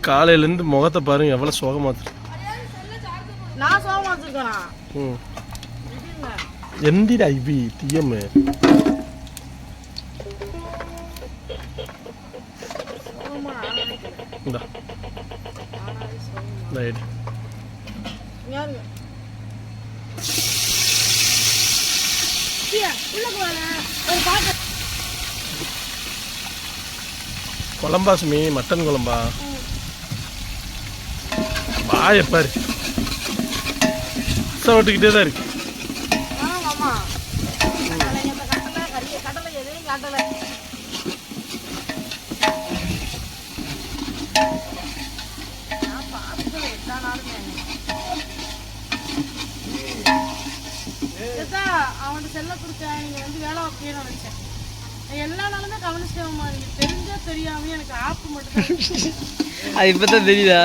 காலையில இருந்து முகத்தை பாருங்க எவ்வளவு சோகமா எந்திடா இபி தீயம்மே. இந்தா. உள்ள போல பாட்டு குழம்பா சுமி மட்டன் குழம்பா வாயை பாரு விட்டுக்கிட்டே தான் இருக்கு அவன் ஏதா செல்ல கொடுத்தேன் நீங்க வந்து வேலை வைக்கணும்னு நினைச்சேன் எல்லா நாளுமே கவனிச்சிட்டேம்மா நீங்க தெரிஞ்சோ தெரியாம எனக்கு ஆப்பு மட்டும் அது இப்போ தான் தெரியுதா.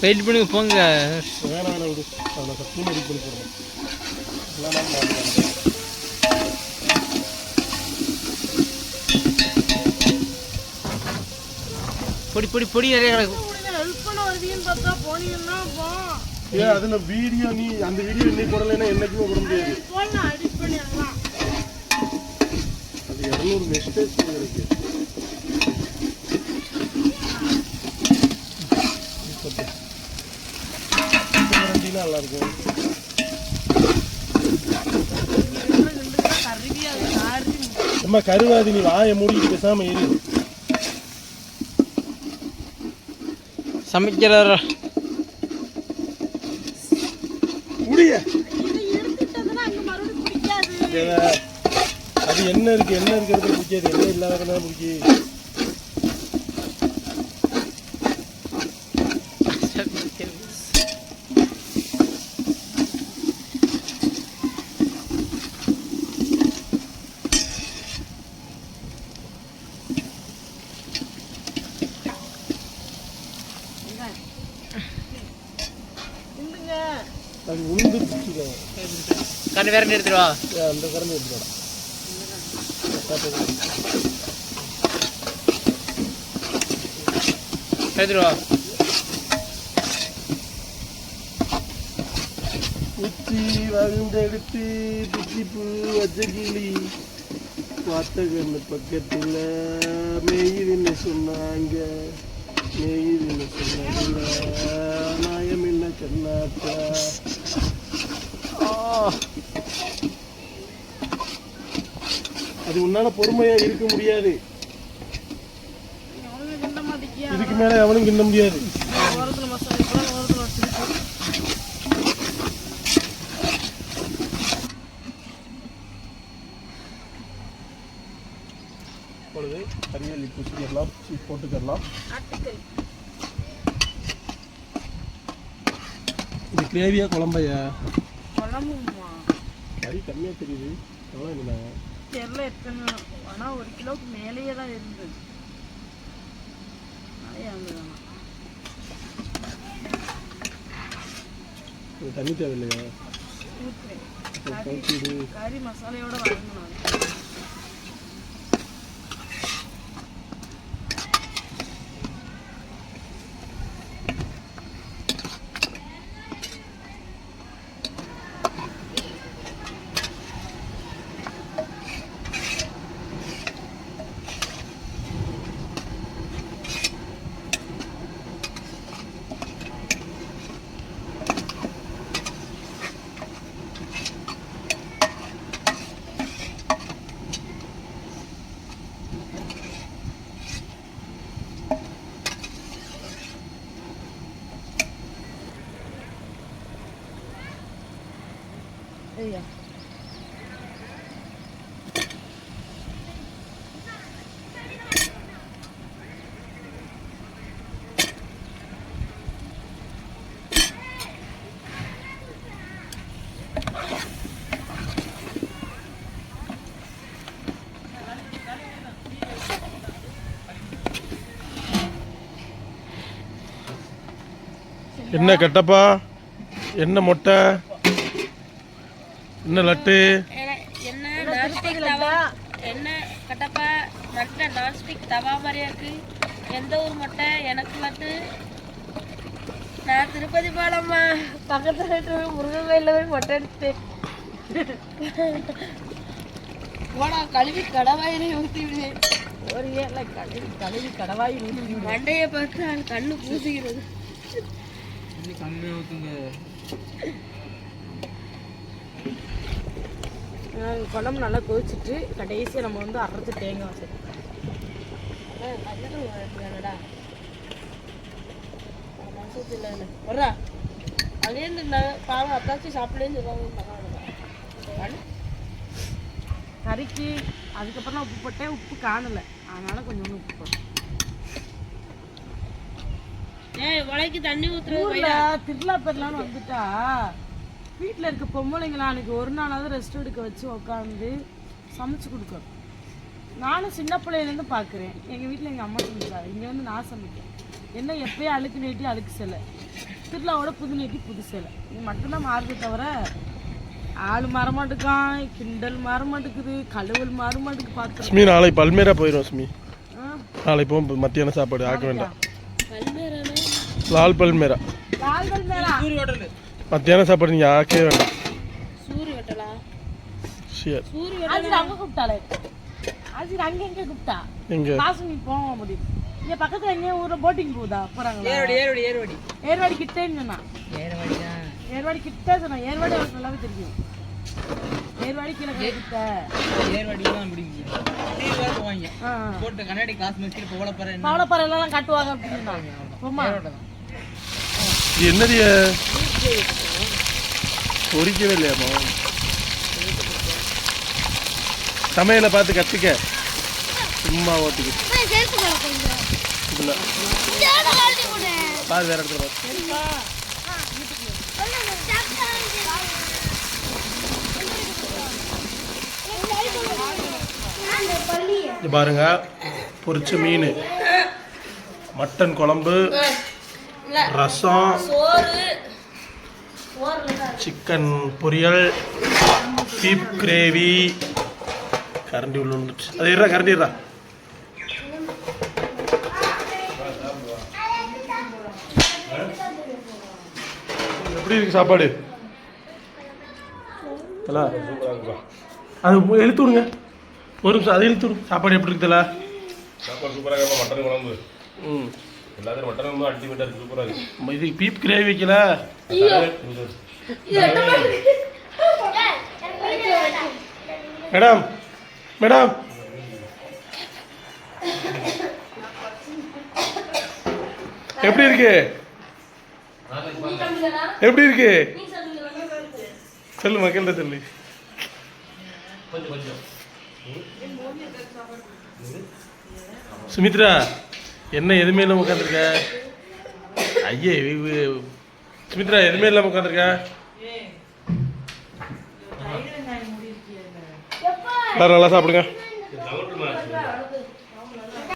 வெயிட் பண்ணுங்க போங்க. வேணாம் வேணாம் விடு அதை சத்தியம் ரெடி பண்ணி போடணும் பொடி பொடி பொடி நிறைய கிடக்கும் ஹெல்ப் பண்ண வருவீங்கன்னு பார்த்தா போனீங்கன்னா போ ஏன் அதுல வீடியோ நீ அந்த வீடியோ இன்னைக்கு போடலைன்னா என்னைக்குமே போட முடியாது. போடலாம் எடிட் பண்ணிடலாம். அது இரநூறு மெஸ்டேஜ் இருக்கு. நல்லா இருக்கும் அம்மா கருவாதி நீ வாயை மூடிட்டு பேசாம இரு. சமைக்கிறாரா. அது என்ன இருக்கு? என்ன இருக்கிறது பிடிக்காது. என்ன இல்லாததுனா பிடிக்கும் அது உளுந்து பிடிக்கல கண்ணு வேற எடுத்துருவா அந்த கரண்ட் எடுத்துடா எடுத்துருவா. வா உச்சி வகுந்தெடுத்து பிச்சிப்பூ வச்ச கிளி பார்த்த கண்ணு பக்கத்துல சொன்னாங்க மேயுதுன்னு சொன்னாங்க நாய அது உன்னால பொறுமையா இருக்க முடியாது. கிண்ட இதுக்கு மேல எவனும் கிண்ண முடியாது. இப்பொழுது கரியல்லி பூசிக்கலாம் போட்டுக்கலாம் ஆட்டுக்கறி இது கிரேவியா குழம்பையா? குழம்புமா? கறி கம்மியா தெரியுது. எவ்வளோ இல்லை தெரியல எத்தனை? ஆனா ஒரு கிலோவுக்கு மேலேயே தான் இருந்தது. நிறைய இருந்தது தண்ணி தேவையில்லையா? கறி மசாலையோட வாங்கினாங்க என்ன கட்டப்பா? என்ன மொட்டை? என்ன லட்டு? என்ன நான்ஸ்டிக் தவா? என்ன கட்டப்பா? நல்ல நான்ஸ்டிக் தவா மாதிரியா இருக்கு. எந்த ஊர் மொட்டை? எனக்கு மட்டும் நான் திருப்பதி போனம்மா பக்கத்துல இருக்கிற முருகன் கோயிலில் போய் மொட்டை எடுத்துட்டேன் போடா கழுவி கடவாயிலே ஊற்றி விடு. ஒரு ஏர்ல கழுவி கழுவி கடவாய் ஊற்றி மண்டையை பார்த்து கண்ணு பூசிக்கிறது குழம்பு நல்லா கொதிச்சிட்டு கடைசியாக நம்ம வந்து அரைச்சி தேங்காய் சேர்த்துக்கடா வர்றா அதே இந்த பாவம் அத்தாச்சி சாப்பிடலேன்னு சொல்லுவாங்க கறிக்கு அதுக்கப்புறம் தான் உப்பு போட்டேன் உப்பு காணல அதனால கொஞ்சம் உப்பு போட்டேன் உலைக்கு தண்ணி ஊத்துறது திருவிழா பெறலான்னு வந்துட்டா. வீட்டில் இருக்க பொம்பளைங்களா அன்னைக்கு ஒரு நாளாவது ரெஸ்ட் எடுக்க வச்சு உட்காந்து சமைச்சு கொடுக்கணும் நானும் சின்ன பிள்ளையிலேருந்து பார்க்குறேன் எங்கள் வீட்டில் எங்கள் அம்மா சமைச்சாரு இங்கே வந்து நான் சமைக்கிறேன் என்ன எப்பயும் அழுக்கு நீட்டி அழுக்கு சிலை திருவிழாவோட புது நீட்டி புது சிலை இது மட்டும்தான் மாறுதே தவிர ஆள் மாறமாட்டுக்கான் கிண்டல் மாறமாட்டுக்குது கழுவல் மாறமாட்டுக்கு பார்த்து சுமி நாளை பல்மேரா போயிடும் சுமி நாளை போ மத்தியான சாப்பாடு ஆக்க வேண்டாம். லால் பல்மேரா. கால்கள் மேலா மத்தியான சாப்பாடு நீங்கள் ஆக்கவே வேண்டாம். சூரி எங்க எங்க? இங்க பக்கத்துல எங்கேயும் ஊர்ல போட்டிங் போகுதா? போறாங்களா? ஏறுவடி ஏறுவடி ஏர்வாடி கிட்டேன்னு சொன்னா. ஏறுவடி தான் ஏர்வாடி கிட்ட சொன்னா. ஏர்வாடி அவருக்கு நல்லாவே தெரியும். ஏர்வாடி கீழே கிட்ட ஏறுவடி தான் பிடிக்கும் போவாங்க. போட்டு கண்ணாடி காசு மதிக்கிட்டு போகல போற பவளப்பறை எல்லாம் கட்டுவாங்க அப்படின்னா போமா இது என்னது? பொறிக்கவே இல்லையாமா சமையலை பார்த்து கற்றுக்க சும்மா ஓட்டிக்கிட்டு. கொடு. பாரு வேற இடத்துல பாரு. இது பாருங்க பொரிச்ச மீன். மட்டன் குழம்பு. ரசம். சிக்கன் பொரியல். Beef gravy. கரண்டி உள்ள வந்துச்சு அது இருடா கரண்டி இருடா. எப்படி இருக்கு சாப்பாடு? தல. அது இழுத்து விடுங்க. ஒரு நிமிஷம் அதை இழுத்து விடு. சாப்பாடு எப்படி இருக்குதுல சாப்பாடு சூப்பராக மட்டன் குழம்பு. ம். எல்லாத்தையும் மட்டன் குழம்பு அல்டிமேட்டாக இருக்கு சூப்பராக இருக்கு. இது பீப் கிரேவி வைக்கல மேடம் மேடம். எப்படி இருக்கு? எப்படி இருக்கு? சொல்லு மக்கள்கிட்ட சொல்லு. சுமித்ரா. என்ன எதுவுமே இல்லாம உட்காந்துருக்க? ஐயே சுமித்ரா எதுவுமே இல்லாம உட்காந்துருக்க? எல்லாரும் நல்லா சாப்பிடுங்க.